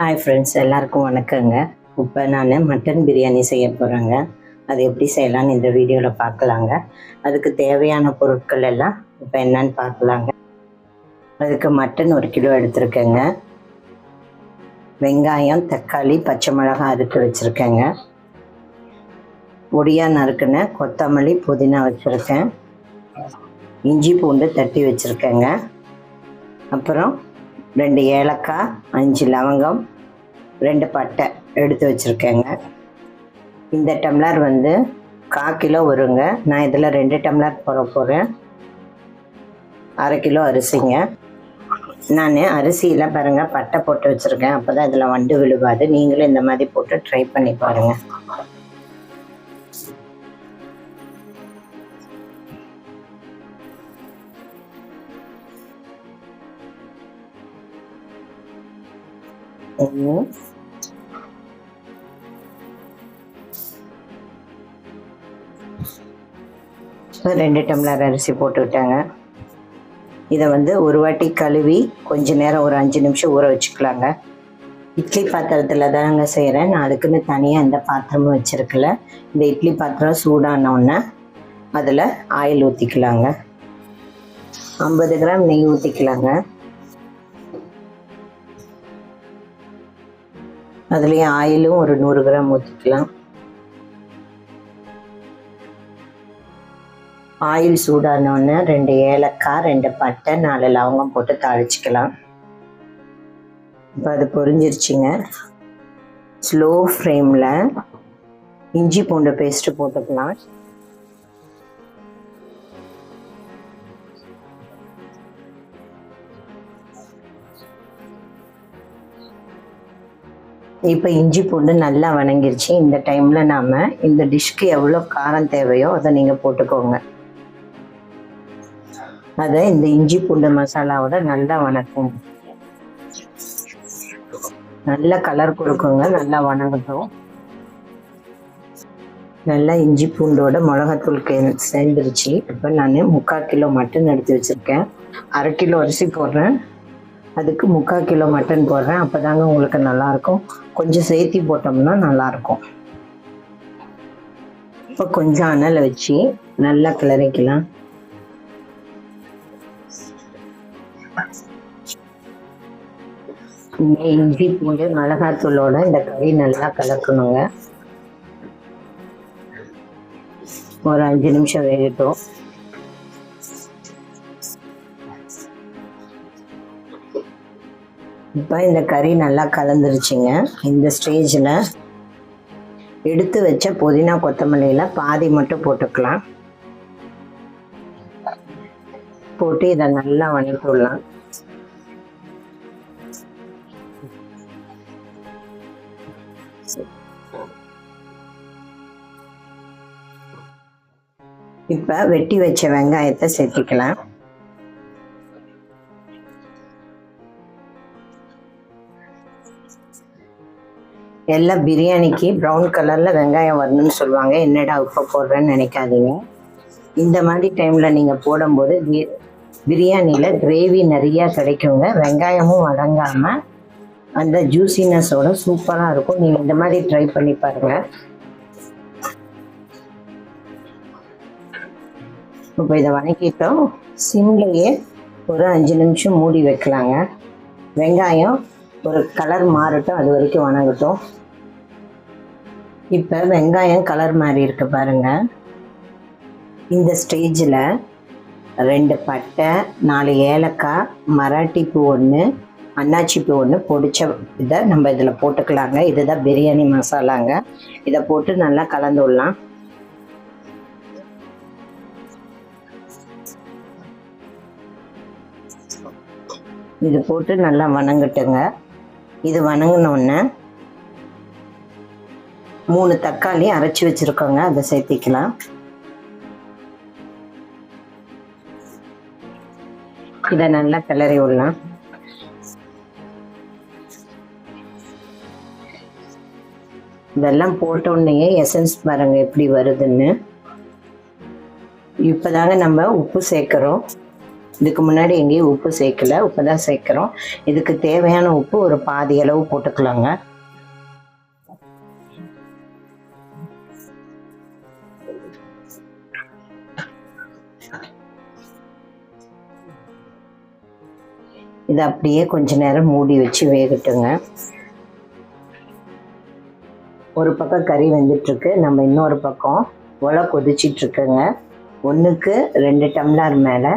Hi friends எல்லாருக்கும் வணக்கங்க. இப்போ நான் மட்டன் பிரியாணி செய்ய போகிறேங்க அது எப்படி செய்யலான்னு இந்த வீடியோவில் பார்க்கலாங்க. அதுக்கு தேவையான பொருட்கள் எல்லாம் இப்போ என்னன்னு பார்க்கலாங்க. அதுக்கு மட்டன் ஒரு கிலோ எடுத்திருக்கேங்க. வெங்காயம் தக்காளி பச்சை மிளகாய் அறுத்து வச்சுருக்கேங்க. பொடியாக நறுக்குன கொத்தமல்லி புதினா வச்சுருக்கேன். இஞ்சி பூண்டு தட்டி வச்சுருக்கேங்க. அப்புறம் ரெண்டு ஏலக்காய் அஞ்சு லவங்கம் ரெண்டு பட்டை எடுத்து வச்சுருக்கேங்க. இந்த டம்ளர் வந்து கா கிலோ வருங்க. நான் இதில் ரெண்டு டம்ளர் போட போகிறேன் அரை கிலோ அரிசிங்க. நான் அரிசியில் பாருங்கள் பட்டை போட்டு வச்சுருக்கேன். அப்போ தான் இதில் வண்டு விழுவாது. நீங்களும் இந்த மாதிரி போட்டு ட்ரை பண்ணி பாருங்கள் ஒன்று ரெண்டு டம்ளர் அரிசி போட்டுக்கிட்டாங்க இதை வந்து ஒரு வாட்டி கழுவி கொஞ்ச நேரம் ஒரு அஞ்சு நிமிஷம் ஊற வச்சுக்கலாங்க. இட்லி பாத்திரத்தில் தாங்க செய்கிறேன் நான் அதுக்குன்னு தனியாக இந்த பாத்திரமும் வச்சுருக்கல. இந்த இட்லி பாத்திரம் சூடான உடனே அதில் ஆயில் ஊற்றிக்கலாங்க ஐம்பது கிராம் நெய் ஊற்றிக்கலாங்க அதுலேயும் ஆயிலும் ஒரு நூறு கிராம் ஊற்றிக்கலாம் ஆயில் சூடானோடனே ரெண்டு ஏலக்காய் ரெண்டு பட்டை நாலு லவங்கம் போட்டு தாளிச்சிக்கலாம். இப்போ அது பொரிஞ்சிருச்சுங்க. ஸ்லோ ஃப்ளேமில் இஞ்சி பூண்டு பேஸ்ட்டு போட்டுக்கலாம். இப்போ இஞ்சி பூண்டு நல்லா வணங்கிருச்சு. இந்த டைமில் நாம் இந்த டிஷ்க்கு எவ்வளோ காரம் தேவையோ அதை நீங்கள் போட்டுக்கோங்க. அதை இந்த இஞ்சி பூண்டு மசாலாவோட நல்லா வணக்கும் நல்ல கலர் கொடுக்குங்க. நல்லா வணங்கட்டும். நல்லா இஞ்சி பூண்டோட மிளகாத்தூள் கே சேர்ந்துருச்சு. இப்போ நான் முக்கால் கிலோ மட்டன் எடுத்து வச்சுருக்கேன். அரை கிலோ அரிசி போடுறேன். அதுக்கு முக்கால் கிலோ மட்டன் போடுறேன். அப்போ தாங்க உங்களுக்கு நல்லாயிருக்கும். கொஞ்சம் சேர்த்தி போட்டோம்னா நல்லாயிருக்கும். இப்போ கொஞ்சம் அனலை வச்சு நல்லா கிளறிக்கலாம். இஞ்சி பூண்டு மிளகாத்தூளோட இந்த கறி நல்லா கலக்கணுங்க. ஒரு அஞ்சு நிமிஷம் வேகட்டும். இப்போ இந்த கறி நல்லா கலந்துருச்சுங்க. இந்த ஸ்டேஜில் எடுத்து வச்ச புதினா கொத்தமல்லியில் பாதி மட்டும் போட்டுக்கலாம். போட்டு இதை நல்லா வணக்கி விடலாம் இப்போ வெட்டி வச்ச வெங்காயத்தை சேர்த்திக்கலாம். எல்லாம் பிரியாணிக்கு ப்ரௌன் கலரில் வெங்காயம் வரணும்னு சொல்லுவாங்க. என்னடா உப்பை போடுறேன்னு நினைக்காதீங்க. இந்த மாதிரி டைமில் நீங்கள் போடும்போது பிரியாணியில் கிரேவி நிறையா கிடைக்குங்க. வெங்காயமும் வதங்காமல் அந்த ஜூசினஸோட சூப்பராக இருக்கும். நீங்கள் இந்த மாதிரி ட்ரை பண்ணி பாருங்கள் இப்போ இதை வணக்கிட்டோம். சிம்லையே ஒரு அஞ்சு நிமிஷம் மூடி வைக்கலாங்க. வெங்காயம் ஒரு கலர் மாறட்டும். அது வரைக்கும் வணங்கட்டும். இப்போ வெங்காயம் கலர் மாதிரி இருக்கு பாருங்க. இந்த ஸ்டேஜில் ரெண்டு பட்டை நாலு ஏலக்காய் மராட்டி பூ ஒன்று அன்னாச்சி பூ ஒன்று பொடிச்ச இதை நம்ம இதில் போட்டுக்கலாங்க. இதுதான் பிரியாணி மசாலாங்க. இதை போட்டு நல்லா கலந்து விடலாம். இது போட்டு நல்லா வணங்கட்டுங்க. இது வணங்கினோடனே மூணு தக்காளி அரைச்சி வச்சுருக்கோங்க. அதை சேர்த்திக்கலாம். இதை நல்லா கிளறி விடலாம். இதெல்லாம் போட்ட உடனே எசன்ஸ் பாருங்க எப்படி வருதுன்னு. இப்போதாங்க நம்ம உப்பு சேர்க்குறோம். இதுக்கு முன்னாடி எங்கேயும் உப்பு சேர்க்கல. உப்பு தான் சேர்க்குறோம். இதுக்கு தேவையான உப்பு ஒரு பாதி அளவு போட்டுக்கலாங்க. இதை அப்படியே கொஞ்ச நேரம் மூடி வச்சு வேகட்டுங்க. ஒரு பக்கம் கறி வெந்துட்டுருக்கு நம்ம இன்னொரு பக்கம் உலை கொதிச்சிட்ருக்குங்க ஒன்றுக்கு ரெண்டு டம்ளர் மேலே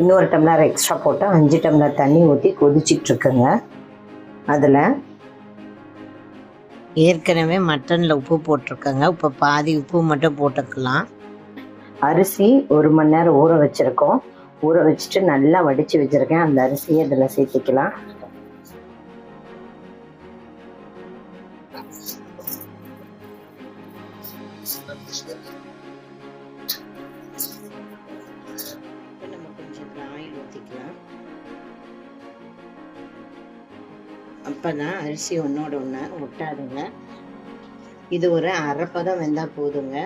இன்னொரு டம்ளர் எக்ஸ்ட்ரா போட்டால் அஞ்சு டம்ளர் தண்ணி ஊற்றி கொதிச்சிட்ருக்குங்க அதில் ஏற்கனவே மட்டனில் உப்பு போட்டிருக்கேங்க. இப்போ பாதி உப்பு மட்டும் போட்டுக்கலாம். அரிசி ஒரு மணி நேரம் ஊற வச்சுருக்கோம். ஊற வச்சுட்டு நல்லா வடித்து வச்சுருக்கேன். அந்த அரிசியை இதில் சேர்த்திக்கலாம். கொஞ்சம் ஊற்றிக்கலாம் அப்போ தான் அரிசி ஒன்றோட ஒன்று ஒட்டாதுங்க. இது ஒரு அரைப்பதம் வெந்தால் போதுங்க.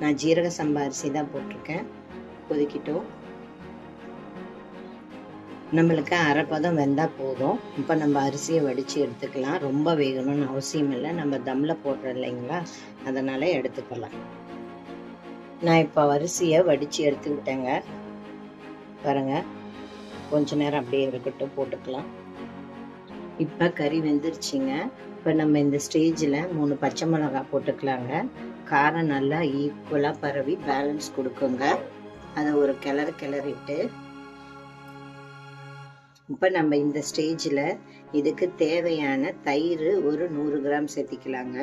நான் ஜீரக சம்பா அரிசி தான் போட்டிருக்கேன். கொதிக்கிட்டோம். நம்மளுக்கு அரைப்பதம் வெந்தால் போதும். இப்போ நம்ம அரிசியை வடித்து எடுத்துக்கலாம். ரொம்ப வேகணும்னு அவசியம் இல்லை. நம்ம தம்மில் போடுறோம் இல்லைங்களா? அதனால் எடுத்துக்கலாம். நான் இப்போ அரிசியை வடித்து எடுத்துக்கிட்டேங்க. பாருங்க. கொஞ்ச நேரம் அப்படியே இருக்கட்டும். போட்டுக்கலாம். இப்போ கறி வெந்துருச்சுங்க. இப்போ நம்ம இந்த ஸ்டேஜில் மூணு பச்சை மிளகாய் போட்டுக்கலாங்க. காரம் நல்லா ஈக்குவலாக பரவி பேலன்ஸ் கொடுக்குங்க. அதை ஒரு கிளறு கிளறிட்டு இப்போ நம்ம இந்த ஸ்டேஜில் இதுக்கு தேவையான தயிர் ஒரு நூறு கிராம் சேர்த்திக்கலாங்க.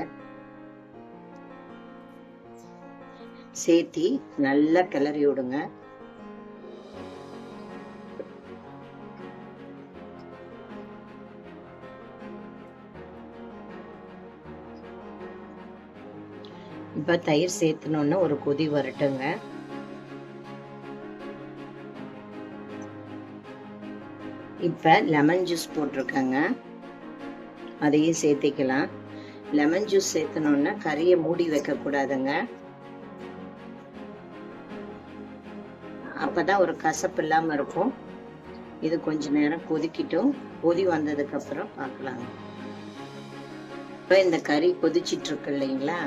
சேர்த்தி நல்லா கிளறி விடுங்க. இப்போ தயிர் சேர்த்தணுன்னு ஒரு கொதி வரட்டுங்க. இப்போ லெமன் ஜூஸ் போட்டிருக்கேங்க. அதையும் சேர்த்திக்கலாம். லெமன் ஜூஸ் சேர்த்தணுன்னா கறியை மூடி வைக்கக்கூடாதுங்க. அப்போ தான் ஒரு கசப்பு இல்லாமல் இருக்கும். இது கொஞ்ச நேரம் கொதிக்கிட்டும். கொதி வந்ததுக்கப்புறம் பார்க்கலாங்க. இப்போ இந்த கறி கொதிச்சிட்ருக்கு இல்லைங்களா?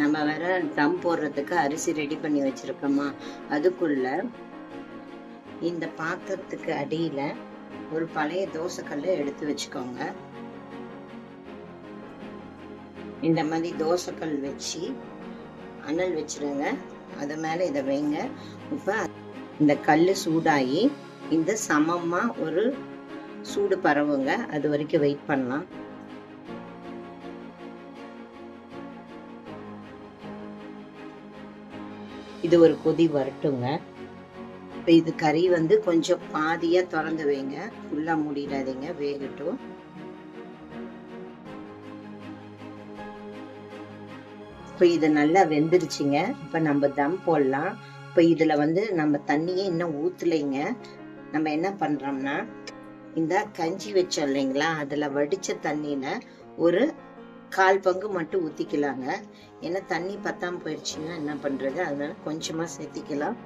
நம்ம வேற தம் போடுறதுக்கு அரிசி ரெடி பண்ணி வச்சிருக்கோமா? அதுக்குள்ள இந்த பாத்திரத்துக்கு அடியில் ஒரு பழைய தோசைக்கல்லை எடுத்து வச்சுக்கோங்க. இந்த மாதிரி தோசைக்கல் வச்சு அனல் வச்சிருங்க. அது மேலே இதை வைங்க. இப்போ இந்த கல் சூடாகி இந்த சமமாக ஒரு சூடு பரவுங்க. அது வரைக்கும் வெயிட் பண்ணலாம். இது ஒரு கொதி வரட்டுங்க. இப்போ இது கறி வந்து கொஞ்சம் பாதியாக திறந்து வைங்க. ஃபுல்லாக மூடிடாதீங்க வேகட்டும். இப்போ இது நல்லா வெந்துருச்சுங்க. இப்போ நம்ம தம் போடலாம். இப்போ இதில் வந்து நம்ம தண்ணியே இன்னும் ஊற்றலைங்க நம்ம என்ன பண்ணுறோம்னா இந்த கஞ்சி வச்சோம் இல்லைங்களா? அதில் வடித்த தண்ணியில் ஒரு கால் பங்கு மட்டும் ஊற்றிக்கலாங்க ஏன்னா தண்ணி பத்தாம போயிடுச்சுன்னா என்ன பண்ணுறது அதனால கொஞ்சமாக சேர்த்திக்கலாம்.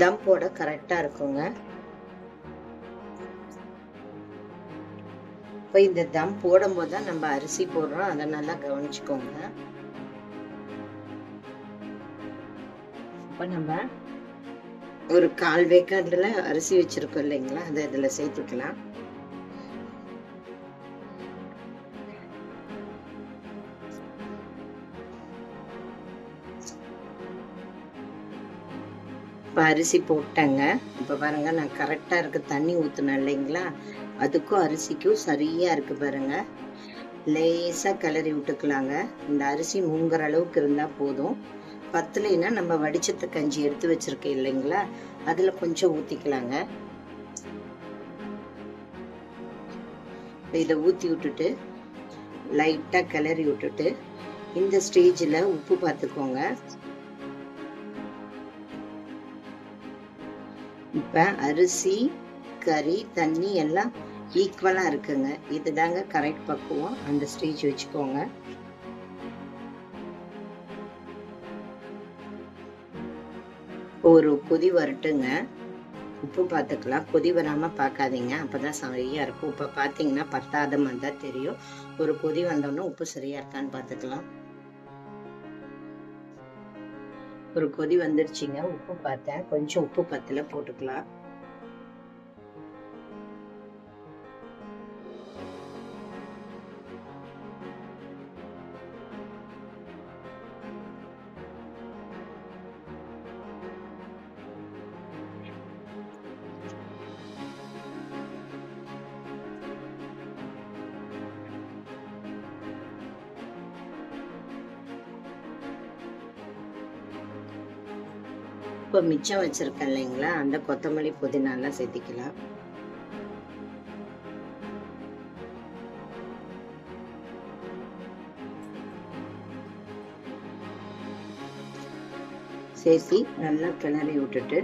தம் போட கரெக்டாக இருக்குங்க. இப்போ இந்த தம் போடும்போது தான் நம்ம அரிசி போடுறோம். அதை நல்லா கவனிச்சுக்கோங்க. இப்போ நம்ம ஒரு கால் வேக்காடுல அரிசி வச்சிருக்கோம் இல்லைங்களா? அதை இதில் சேர்த்துக்கலாம். இப்போ அரிசி போட்டேங்க. இப்போ பாருங்க நான் கரெக்டாக இருக்கு. தண்ணி ஊற்றினேன் இல்லைங்களா? அதுக்கும் அரிசிக்கும் சரியாக இருக்குது பாருங்க. லேசாக கிளறி விட்டுக்கலாங்க. இந்த அரிசி மூங்குற அளவுக்கு இருந்தால் போதும். பத்தலைன்னா நம்ம வடிச்சத்து கஞ்சி எடுத்து வச்சிருக்கேன் இல்லைங்களா? அதில் கொஞ்சம் ஊற்றிக்கலாங்க இதை ஊற்றி விட்டுட்டு லைட்டாக கிளறி விட்டுட்டு இந்த ஸ்டேஜில் உப்பு பார்த்துக்கோங்க. இப்போ அரிசி கறி தண்ணி எல்லாம் ஈக்குவலாக இருக்குங்க. இதுதாங்க கரெக்ட் பக்குவம். அந்த ஸ்டேஜ் வச்சுக்கோங்க. ஒரு கொதி வரட்டுங்க. உப்பு பார்த்துக்கலாம் கொதி வராமல் பார்க்காதீங்க அப்போ தான் சரியாக இருக்கும். இப்போ பார்த்தீங்கன்னா பத்தாத மாதிரி தான் தெரியும். ஒரு கொதி வந்தோடனே உப்பு சரியாக இருக்கான்னு பார்த்துக்கலாம் ஒரு கொதி வந்துருச்சுங்க. உப்பு பார்த்தேன். கொஞ்சம் உப்பு பத்தில் போட்டுக்கலாம். இப்போ மிச்சம் வச்சிருக்கேன் இல்லைங்களா? அந்த கொத்தமல்லி புதினாலாம் சேர்த்திக்கலாம். சேர்த்தி நல்லா கிளறி விட்டுட்டு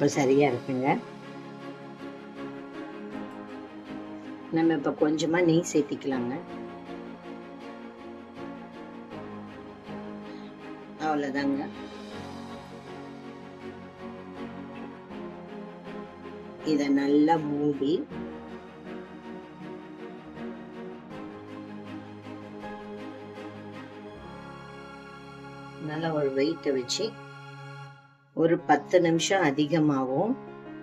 ரொம்ப சரியா இருக்குங்க. நம்ம இப்ப கொஞ்சமா நெய் சேர்த்திக்கலாங்க. அவ்வளவுதாங்க. இத நல்லா மூடி நல்லா ஒரு வெயிட்டை வச்சு ஒரு பத்து நிமிஷம் அதிகமாகவும்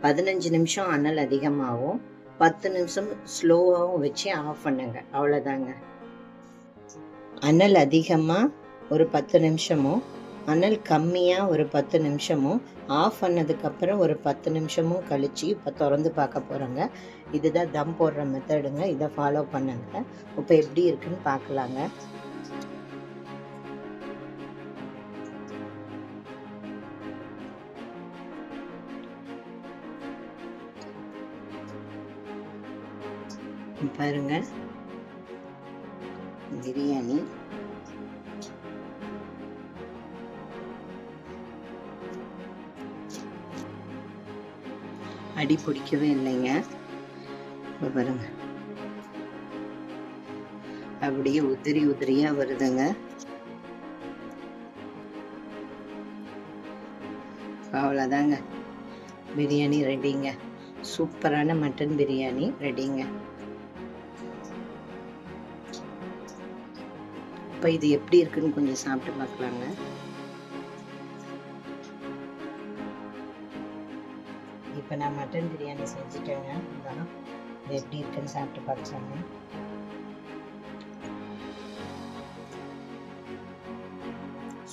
பதினஞ்சு நிமிஷம் அனல் அதிகமாகவும் பத்து நிமிஷம் ஸ்லோவாகவும் வச்சு ஆஃப் பண்ணுங்க. அவ்வளோதாங்க அனல் அதிகமாக ஒரு பத்து நிமிஷமும் அனல் கம்மியாக ஒரு பத்து நிமிஷமும் ஆஃப் பண்ணதுக்கப்புறம் ஒரு பத்து நிமிஷமும் கழித்து இப்போ திறந்து பார்க்க போகிறோங்க இதுதான் தம் போடுற மெத்தடுங்க இதை ஃபாலோ பண்ணுங்க. இப்போ எப்படி இருக்குன்னு பார்க்கலாங்க. பாருங்க. பிரியாணி. அடி பிடிக்கவே இல்லைங்க. இப்போ பாருங்க. அப்படியே உதிரி உதிரியா வருதுங்க. அவ்வளோதாங்க பிரியாணி ரெடிங்க சூப்பரான மட்டன் பிரியாணி ரெடிங்க இப்போ இது எப்படி இருக்குன்னு கொஞ்சம் சாப்பிட்டு பார்க்கலாங்க. இப்போ நான் மட்டன் பிரியாணி செஞ்சுட்டேங்க. இதான் இது எப்படி இருக்குன்னு சாப்பிட்டு பார்க்கலாங்க.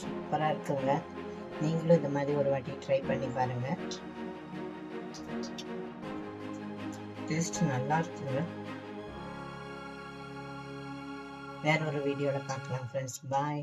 சூப்பராக இருக்குங்க. நீங்களும் இந்த மாதிரி ஒரு வாட்டி ட்ரை பண்ணி பாருங்கள் டேஸ்ட் நல்லா இருக்குங்க. வேற ஒரு வீடியோவில் பார்க்கலாம் ஃப்ரெண்ட்ஸ் பாய்